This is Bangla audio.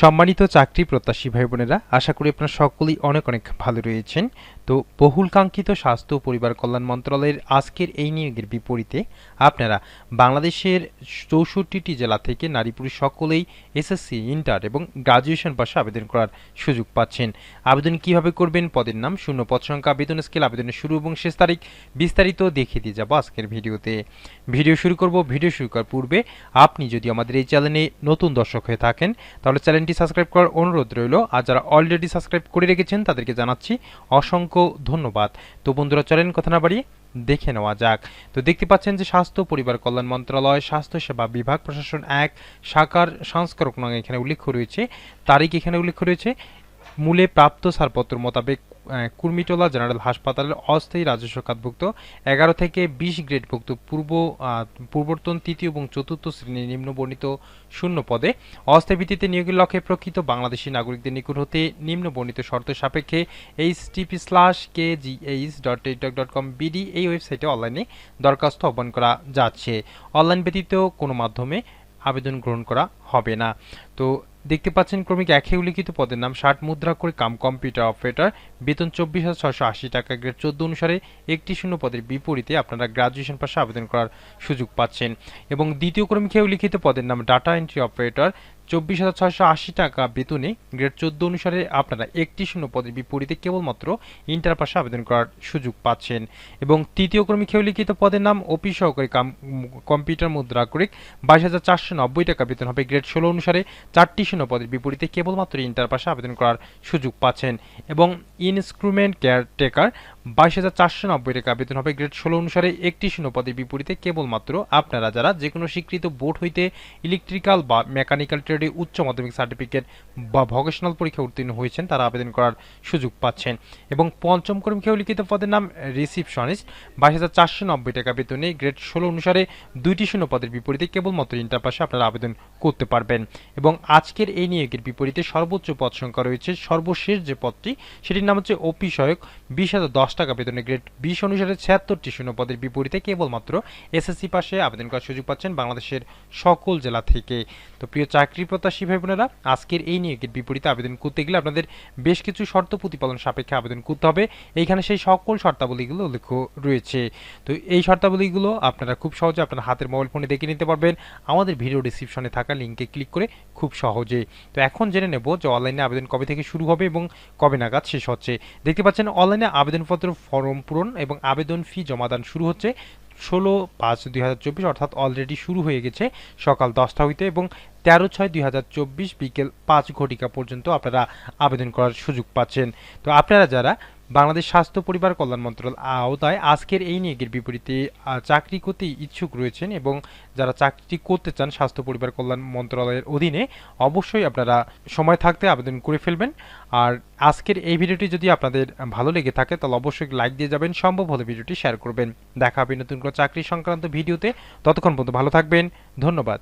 সম্মানিত চাকরি প্রত্যাশী ভাই বোনেরা আশা করি আপনারা সকলেই অনেক অনেক ভালো রয়েছেন। তো বহুলকাঙ্ক্ষিত স্বাস্থ্য ও পরিবার কল্যাণ মন্ত্রণালয়ের আজকের এই নিয়োগের বিপরীতে আপনারা বাংলাদেশের চৌষট্টিটি জেলা থেকে নারী পুরুষ সকলেই এসএসসি, ইন্টার এবং গ্রাজুয়েশন পাশে আবেদন করার সুযোগ পাচ্ছেন। আবেদন কীভাবে করবেন, পদের নাম, শূন্য পদ সংখ্যা আবেদন স্কেল, আবেদনের শুরু এবং শেষ তারিখ বিস্তারিত দেখিয়ে দিয়ে যাব আজকের ভিডিওতে। ভিডিও শুরু করব, ভিডিও শুরু করার পূর্বে আপনি যদি আমাদের এই চ্যানেলে নতুন দর্শক হয়ে থাকেন, তাহলে চ্যানেলটি সাবস্ক্রাইব করার অনুরোধ রইল। আর যারা অলরেডি সাবস্ক্রাইব করে রেখেছেন, তাদেরকে জানাচ্ছি অসংখ্য ধন্যবাদ। তো বন্ধুরা, চলেন কথা না বাড়িয়ে দেখে নেওয়া যাক। তো দেখতে পাচ্ছেন যে স্বাস্থ্য পরিবার কল্যাণ মন্ত্রণালয় স্বাস্থ্যসেবা বিভাগ, প্রশাসন এক, শাখার সংস্কারক নং এখানে উল্লেখ রয়েছে। তারিখ এখানে উল্লেখ রয়েছে। মূলে প্রাপ্ত ছাড়পত্র মোতাবেক কুর্মিটোলা জেনারেল হাসপাতালের অস্থায়ী রাজস্ব খাতভুক্ত এগারো থেকে বিশ গ্রেডভুক্ত পূর্ব আহ, পূর্বতন তৃতীয় এবং চতুর্থ শ্রেণির নিম্নবর্ণিত শূন্য পদে। অস্থায়ী ভিত্তিতে নিয়োগের লক্ষ্যে প্রকৃত বাংলাদেশি নাগরিকদের নিকট হতে নিম্নবর্ণিত শর্ত সাপেক্ষে H TP slash K G H dot dot com BD এই ওয়েবসাইটে অনলাইনে দরখাস্ত আহ্বান করা যাচ্ছে। অনলাইন ব্যতীত কোনো মাধ্যমে আবেদন গ্রহণ করা হবে না। তো দেখতে পাচ্ছেন ক্রমিক একে উল্লিখিত পদের নাম ষাট মুদ্রা করে কাম কম্পিউটার অপারেটর। বেতন চব্বিশ হাজার ছশো আশি টাকা গ্রেড চোদ্দ অনুসারে একটি শূন্য পদের বিপরীতে আপনারা গ্রাজুয়েশন পাশে আবেদন করার সুযোগ পাচ্ছেন। এবং দ্বিতীয় ক্রমিকে উল্লিখিত পদের নাম ডাটা এন্ট্রি অপারেটর। চব্বিশ হাজার ছয়শো আশি টাকা বেতনে গ্রেড চোদ্দ অনুসারে আপনারা একটি শূন্য পদের বিপরীতে কেবলমাত্র ইন্টার পাশে আবেদন করার সুযোগ পাচ্ছেন। এবং তৃতীয় ক্রমিক লিখিত পদের নাম অফিস সহকারী কাম, কম্পিউটার মুদ্রা করিক বাইশ হাজার চারশো নব্বই টাকা বেতন হবে গ্রেড ষোলো অনুসারে চারটি শূন্য পদের বিপরীতে কেবলমাত্র ইন্টার পাশে আবেদন করার সুযোগ পাচ্ছেন এবং ইনস্ট্রুমেন্ট কেয়ারটেকার বাইশ হাজার চারশো নব্বই টাকা বেতন হবে। গ্রেড ষোলো অনুসারে একটি শূন্য পদের বিপরীতে কেবলমাত্র আপনারা যারা যে কোনো স্বীকৃত বোর্ড হইতে ইলেকট্রিক্যাল বা মেকানিক্যাল ট্রেডে উচ্চ মাধ্যমিক সার্টিফিকেট বা ভকেশনাল পরীক্ষা উত্তীর্ণ হয়েছেন, তারা আবেদন করার সুযোগ পাচ্ছেন। এবং পঞ্চম কর্মীকেও লিখিত পদের নাম রিসিপশনিস্ট। বাইশ হাজার চারশো নব্বই টাকা বেতনে গ্রেড ষোলো অনুসারে দুইটি শূন্য পদের বিপরীতে কেবলমাত্র ইন্টার পাশে আপনারা আবেদন করতে পারবেন। এবং আজকের এই নিয়োগের বিপরীতে সর্বোচ্চ পদ সংখ্যা রয়েছে। সর্বশেষ যে পদটি, সেটির নাম হচ্ছে ওপি সহায়ক। বিশ হাজার দশ টাকা বেতনে গ্রেড বিশ অনুসারে ছিয়াত্তরটি শূন্য পদের বিপরীতে কেবলমাত্র এসএসসি পাশে আবেদন করার সুযোগ পাচ্ছেন বাংলাদেশের সকল জেলা থেকে। তো প্রিয় চাকরি প্রত্যাশী ভাই বোনেরা আজকের এই নিয়োগের বিপরীতে আবেদন করতে গেলে আপনাদের বেশ কিছু শর্ত প্রতিপালন সাপেক্ষে আবেদন করতে হবে। এইখানে সেই সকল শর্তাবলীগুলো উল্লেখ রয়েছে। তো এই শর্তাবলীগুলো আপনারা খুব সহজে আপনার হাতের মোবাইল ফোনে দেখে নিতে পারবেন। আমাদের ভিডিও ডিসক্রিপশনে থাকা লিঙ্কে ক্লিক করে খুব সহজে তো এখন জেনে নেব যে অনলাইনে আবেদন কবে থেকে শুরু হবে এবং কবে নাগাদ শেষ হচ্ছে। দেখতে পাচ্ছেন, অনলাইনে আবেদনপত্র ফর্ম পূরণ এবং আবেদন ফি জমাদান শুরু হচ্ছে ষোলো পাঁচ দুই হাজার চব্বিশ, অর্থাৎ অলরেডি শুরু হয়ে গেছে সকাল দশটা হইতে এবং তেরো ছয় দুই হাজার চব্বিশ বিকেল পাঁচ ঘটিকা পর্যন্ত আপনারা আবেদন করার সুযোগ পাচ্ছেন। তো আপনারা যারা বাংলাদেশ স্বাস্থ্য পরিবার কল্যাণ মন্ত্রণালয় আওতায় আজকের এই নিয়োগের বিপরীতে চাকরি করতে ইচ্ছুক রয়েছেন এবং যারা চাকরিটি করতে চান স্বাস্থ্য পরিবার কল্যাণ মন্ত্রণালয়ের অধীনে, অবশ্যই আপনারা সময় থাকতে আবেদন করে ফেলবেন। আর আজকের এই ভিডিওটি যদি আপনাদের ভালো লেগে থাকে, তাহলে অবশ্যই লাইক দিয়ে যাবেন, সম্ভব হলে ভিডিওটি শেয়ার করবেন। দেখা হবে নতুন কোনো চাকরি সংক্রান্ত ভিডিওতে। ততক্ষণ পর্যন্ত ভালো থাকবেন। ধন্যবাদ।